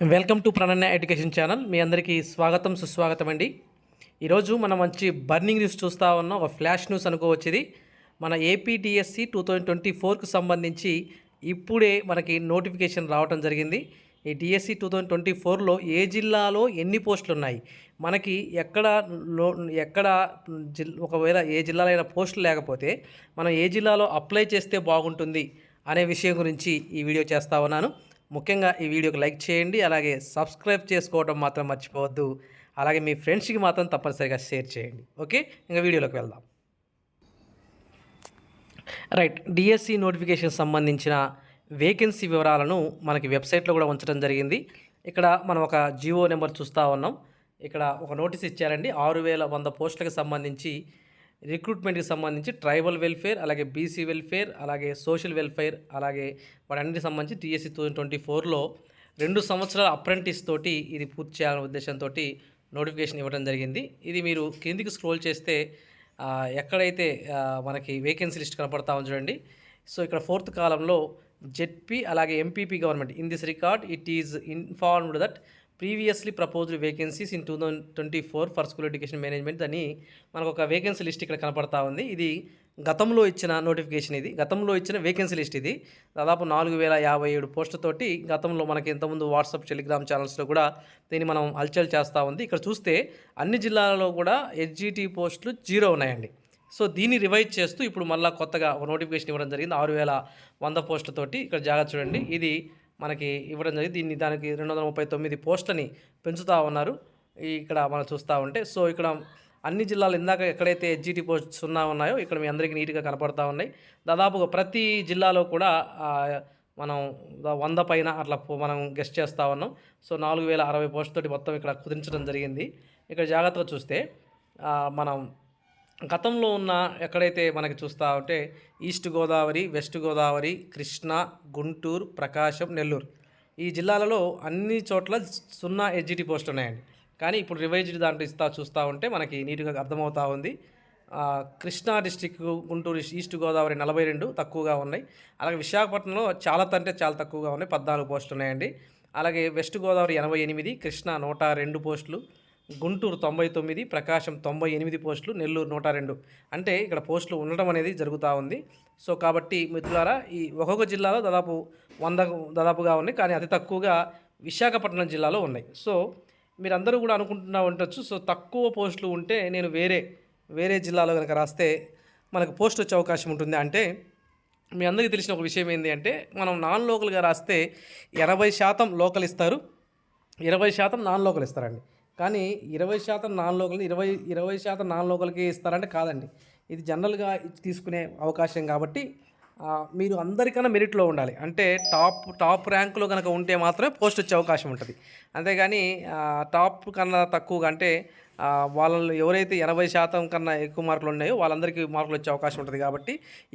Welcome to Prananya education channel. మీ అందరికీ స్వాగతం సుస్వాగతం అండి. ఈరోజు మనం మంచి బర్నింగ్ న్యూస్ చూస్తూ ఉన్నాం. ఒక ఫ్లాష్ న్యూస్ అనుకోవచ్చుది. మన ఏపీటీఎస్సి టూ థౌజండ్ ట్వంటీ ఫోర్కి సంబంధించి ఇప్పుడే మనకి నోటిఫికేషన్ రావడం జరిగింది. ఈ డిఎస్సి టూ థౌజండ్ ట్వంటీ ఫోర్లో ఏ జిల్లాలో ఎన్ని పోస్టులు ఉన్నాయి మనకి ఎక్కడ ఎక్కడ జిల్ ఒకవేళ ఏ జిల్లాలో అయినా పోస్టులు లేకపోతే మనం ఏ జిల్లాలో అప్లై చేస్తే బాగుంటుంది అనే విషయం గురించి ఈ వీడియో చేస్తా ఉన్నాను. ముఖ్యంగా ఈ వీడియోకి లైక్ చేయండి అలాగే సబ్స్క్రైబ్ చేసుకోవడం మాత్రం మర్చిపోవద్దు. అలాగే మీ ఫ్రెండ్స్కి మాత్రం తప్పనిసరిగా షేర్ చేయండి. ఓకే? ఇంకా వీడియోలోకి వెళ్దాం. రైట్. డిఎస్సి నోటిఫికేషన్ సంబంధించిన వేకెన్సీ వివరాలను మనకి వెబ్సైట్లో కూడా ఉంచడం జరిగింది. ఇక్కడ మనం ఒక జియో నెంబర్ చూస్తూ ఉన్నాం. ఇక్కడ ఒక నోటీస్ ఇచ్చారండి. ఆరు వేల వంద పోస్టులకు సంబంధించి రిక్రూట్మెంట్కి సంబంధించి ట్రైబల్ వెల్ఫేర్ అలాగే బీసీ వెల్ఫేర్ అలాగే సోషల్ వెల్ఫేర్ అలాగే వాటన్నిటికి సంబంధించి టీఎస్సీ టూ ట్వంటీ ఫోర్లో రెండు సంవత్సరాల అప్రెంటిస్ తోటి ఇది పూర్తి చేయాలనే ఉద్దేశంతో నోటిఫికేషన్ ఇవ్వడం జరిగింది. ఇది మీరు కిందికి స్క్రోల్ చేస్తే ఎక్కడైతే మనకి వేకెన్సీ లిస్ట్ కనపడతామో ఉంది చూడండి. సో ఇక్కడ ఫోర్త్ కాలంలో జెడ్పీ అలాగే MPP government. In this record it is informed that previously proposed vacancies in two thousand twenty four for school education management అని మనకు ఒక వేకెన్సీ లిస్ట్ ఇక్కడ కనపడతా ఉంది. ఇది గతంలో ఇచ్చిన నోటిఫికేషన్ ఇది. గతంలో ఇచ్చిన వేకెన్సీ లిస్ట్ ఇది. దాదాపు నాలుగు వేల యాభై ఏడు పోస్టుతోటి గతంలో మనకి ఇంతకుముందు వాట్సాప్ టెలిగ్రామ్ ఛానల్స్లో కూడా దీన్ని మనం హల్చల్ చేస్తూ ఉంది. ఇక్కడ చూస్తే అన్ని జిల్లాలలో కూడా హెచ్జిటి పోస్టులు జీరో ఉన్నాయండి. సో దీన్ని రివైజ్ చేస్తూ ఇప్పుడు మళ్ళీ కొత్తగా ఒక నోటిఫికేషన్ ఇవ్వడం జరిగింది. ఆరు వేల వంద పోస్టులతోటి ఇక్కడ జాగ్రత్త చూడండి. ఇది మనకి ఇవ్వడం జరిగింది. దీన్ని దానికి రెండు వందల ముప్పై తొమ్మిది పోస్టులని పెంచుతూ ఉన్నారు. ఇక్కడ మనం చూస్తూ ఉంటే సో ఇక్కడ అన్ని జిల్లాలు ఇందాక ఎక్కడైతే ఎస్జీటీ పోస్ట్స్ ఉన్నా ఉన్నాయో ఇక్కడ మీ అందరికీ నీట్గా కనపడతా ఉన్నాయి. దాదాపుగా ప్రతి జిల్లాలో కూడా మనం వంద పైన అట్లా మనం గెస్ట్ చేస్తూ ఉన్నాం. సో నాలుగు వేల అరవై పోస్టుతోటి మొత్తం ఇక్కడ కుదించడం జరిగింది. ఇక్కడ జాగ్రత్తగా చూస్తే మనం గతంలో ఉన్న ఎక్కడైతే మనకి చూస్తూ ఉంటే ఈస్ట్ గోదావరి వెస్ట్ గోదావరి కృష్ణా గుంటూరు ప్రకాశం నెల్లూరు. ఈ జిల్లాలలో అన్ని చోట్ల సున్నా హెచ్జిటి పోస్టులు ఉన్నాయండి. కానీ ఇప్పుడు రివైజ్డ్ దాంట్లో ఇస్తా చూస్తూ ఉంటే మనకి నీట్గా అర్థమవుతూ ఉంది. కృష్ణా డిస్టిక్ గుంటూరు ఈస్ట్ గోదావరి నలభై రెండు తక్కువగా ఉన్నాయి. అలాగే విశాఖపట్నంలో చాలా అంటే చాలా తక్కువగా ఉన్నాయి. పద్నాలుగు పోస్టులు ఉన్నాయండి. అలాగే వెస్ట్ గోదావరి ఎనభై ఎనిమిది కృష్ణా నూట రెండు పోస్టులు. గుంటూరు తొంభై తొమ్మిది ప్రకాశం తొంభై ఎనిమిది పోస్టులు నెల్లూరు నూట రెండు. అంటే ఇక్కడ పోస్టులు ఉండడం అనేది జరుగుతూ ఉంది. సో కాబట్టి మిత్రులారా ఈ ఒక్కొక్క జిల్లాలో దాదాపు వంద దాదాపుగా ఉన్నాయి. కానీ అతి తక్కువగా విశాఖపట్నం జిల్లాలో ఉన్నాయి. సో మీరందరూ కూడా అనుకుంటున్నా ఉండొచ్చు. సో తక్కువ పోస్టులు ఉంటే నేను వేరే వేరే జిల్లాలో కనుక రాస్తే మనకు పోస్ట్ వచ్చే అవకాశం ఉంటుంది. అంటే మీ అందరికీ తెలిసిన ఒక విషయం ఏంటి అంటే మనం నాన్ లోకల్గా రాస్తే ఎనభై శాతం లోకల్ ఇస్తారు. ఇరవై శాతం నాన్ లోకల్ ఇస్తారండి. కానీ ఇరవై శాతం నాన్ లోకల్ ఇరవై ఇరవై శాతం నాన్ లోకల్కి ఇస్తారంటే కాదండి. ఇది జనరల్గా తీసుకునే అవకాశం కాబట్టి మీరు అందరికన్నా మెరిట్లో ఉండాలి. అంటే టాప్ టాప్ ర్యాంకులో కనుక ఉంటే మాత్రమే పోస్ట్ వచ్చే అవకాశం ఉంటుంది. అంతేగాని టాప్ కన్నా తక్కువగా అంటే వాళ్ళు ఎవరైతే ఎనభై శాతం కన్నా ఎక్కువ మార్కులు ఉన్నాయో వాళ్ళందరికీ మార్కులు వచ్చే అవకాశం ఉంటుంది కాబట్టి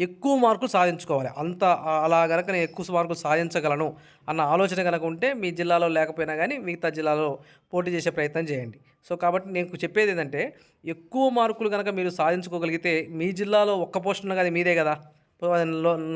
ఎక్కువ మార్కులు సాధించుకోవాలి. అంత అలా కనుక నేను ఎక్కువ మార్కులు సాధించగలను అన్న ఆలోచన కనుక ఉంటే మీ జిల్లాలో లేకపోయినా కానీ మిగతా జిల్లాలో పోటీ చేసే ప్రయత్నం చేయండి. సో కాబట్టి నేను చెప్పేది ఏంటంటే ఎక్కువ మార్కులు కనుక మీరు సాధించుకోగలిగితే మీ జిల్లాలో ఒక్క పోస్ట్ ఉన్నా కానీ మీదే కదా. అది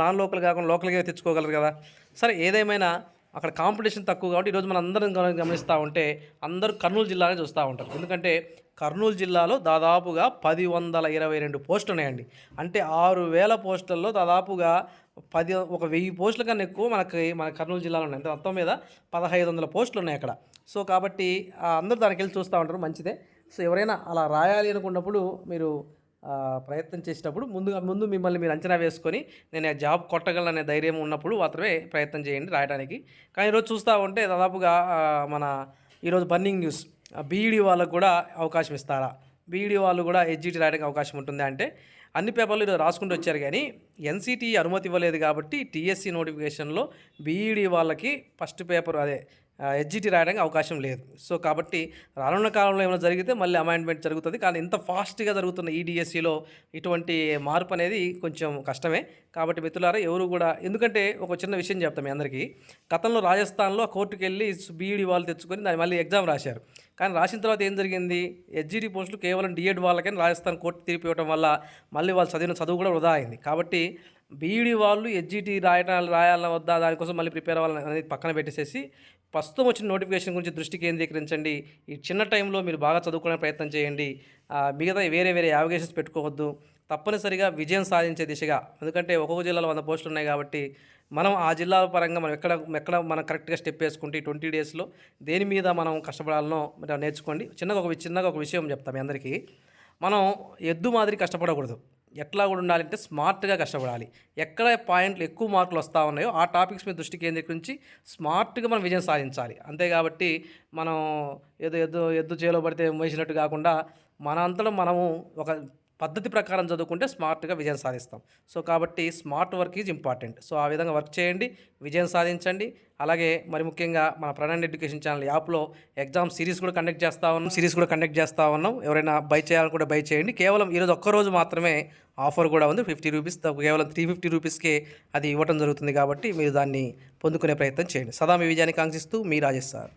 నాన్ లోకల్ కాకుండా లోకల్గా తెచ్చుకోగలరు కదా. సరే ఏదేమైనా అక్కడ కాంపిటీషన్ తక్కువ కాబట్టి ఈరోజు మనం అందరం గమనిస్తూ ఉంటే అందరూ కర్నూలు జిల్లానే చూస్తూ ఉంటారు. ఎందుకంటే కర్నూలు జిల్లాలో దాదాపుగా పది వందల ఇరవై రెండు పోస్టులు ఉన్నాయండి. అంటే ఆరు వేల పోస్టుల్లో దాదాపుగా పది ఒక వెయ్యి పోస్టుల కన్నా ఎక్కువ మనకి మన కర్నూలు జిల్లాలో ఉన్నాయి. అంటే మొత్తం మీద పదహైదు వందల పోస్టులు ఉన్నాయి అక్కడ. సో కాబట్టి అందరూ దానికి వెళ్ళి చూస్తూ ఉంటారు. మంచిదే. సో ఎవరైనా అలా రాయాలి అనుకున్నప్పుడు మీరు ప్రయత్నం చేసేటప్పుడు ముందుగా ముందు మిమ్మల్ని మీరు అంచనా వేసుకొని నేను ఆ జాబ్ కొట్టగలనే ధైర్యం ఉన్నప్పుడు మాత్రమే ప్రయత్నం చేయండి రాయడానికి కానీ ఈరోజు చూస్తూ ఉంటే దాదాపుగా మన ఈరోజు బర్నింగ్ న్యూస్ బీఈడి వాళ్ళకు కూడా అవకాశం ఇస్తారా? బీఈడి వాళ్ళు కూడా ఎడ్జిటి రాయడానికి అవకాశం ఉంటుంది అంటే అన్ని పేపర్లు ఈరోజు రాసుకుంటూ వచ్చారు కానీ ఎన్సీటీ అనుమతి ఇవ్వలేదు కాబట్టి టీఎస్సీ నోటిఫికేషన్లో బీఈడి వాళ్ళకి ఫస్ట్ పేపర్ అదే హెచ్జిటి రాయడానికి అవకాశం లేదు. సో కాబట్టి రానున్న కాలంలో ఏమైనా జరిగితే మళ్ళీ అమాయింట్మెంట్ జరుగుతుంది. కానీ ఇంత ఫాస్ట్గా జరుగుతున్న ఈ డిఎస్సిలో ఇటువంటి మార్పు అనేది కొంచెం కష్టమే. కాబట్టి మిత్రులారా ఎవరు కూడా ఎందుకంటే ఒక చిన్న విషయం చెప్తాం మీ అందరికీ. గతంలో రాజస్థాన్లో కోర్టుకు వెళ్ళి బీఈడి వాళ్ళు తెచ్చుకొని దాన్ని మళ్ళీ ఎగ్జామ్ రాశారు. కానీ రాసిన తర్వాత ఏం జరిగింది? హెచ్జిటి పోస్టులు కేవలం డిఎడ్ వాళ్ళకని రాజస్థాన్ కోర్టు తీర్పు ఇవ్వడం వల్ల మళ్ళీ వాళ్ళు చదివిన చదువు కూడా వృధా అయింది. కాబట్టి బీఈడి వాళ్ళు హెచ్జిటి రాయటాలు రాయాలన్నా వద్దా? దానికోసం మళ్ళీ ప్రిపేర్ అవ్వాలని అనేది పక్కన పెట్టేసేసి ప్రస్తుతం వచ్చిన నోటిఫికేషన్ గురించి దృష్టి కేంద్రీకరించండి. ఈ చిన్న టైంలో మీరు బాగా చదువుకునే ప్రయత్నం చేయండి. మిగతా వేరే వేరే యావిగేషన్స్ పెట్టుకోవద్దు. తప్పనిసరిగా విజయం సాధించే దిశగా ఎందుకంటే ఒక్కొక్క జిల్లాలో వంద పోస్టులు ఉన్నాయి కాబట్టి మనం ఆ జిల్లాల పరంగా మనం ఎక్కడ ఎక్కడ మనం కరెక్ట్గా స్టెప్ వేసుకుంటే ట్వంటీ డేస్లో దేని మీద మనం కష్టపడాలనో నేర్చుకోండి. చిన్నగా ఒక చిన్నగా ఒక విషయం చెప్తాం మీ అందరికీ. మనం ఎద్దు మాదిరి కష్టపడకూడదు. ఎట్లా కూడా ఉండాలంటే స్మార్ట్గా కష్టపడాలి. ఎక్కడ పాయింట్లు ఎక్కువ మార్కులు వస్తూ ఉన్నాయో ఆ టాపిక్స్ మీద దృష్టి కేంద్రీకరించి స్మార్ట్గా మనం విజయం సాధించాలి. అంతే కాబట్టి మనం ఏదో ఎద్దు ఎద్దు చేలో పడితే మోసినట్టు కాకుండా మన అంతలో మనము ఒక పద్ధతి ప్రకారం చదువుకుంటే స్మార్ట్గా విజయం సాధిస్తాం. సో కాబట్టి smart work is important. So ఆ విధంగా వర్క్ చేయండి విజయం సాధించండి. అలాగే మరి ముఖ్యంగా మన ప్రణాన్ ఎడ్యుకేషన్ ఛానల్ యాప్లో ఎగ్జామ్ సిరీస్ కూడా కండక్ట్ చేస్తూ ఉన్నాం సిరీస్ కూడా కండక్ట్ చేస్తూ ఉన్నాం. ఎవరైనా బై చేయాలనుకుంటే బై చేయండి. కేవలం ఈరోజు ఒక్కరోజు మాత్రమే ఆఫర్ కూడా ఉంది. ఫిఫ్టీ రూపీస్ కేవలం త్రీ ఫిఫ్టీ రూపీస్కే అది ఇవ్వడం జరుగుతుంది కాబట్టి మీరు దాన్ని పొందుకునే ప్రయత్నం చేయండి. సదా మీ విజయాన్ని కాంక్షిస్తూ మీ రాజేష్ సార్.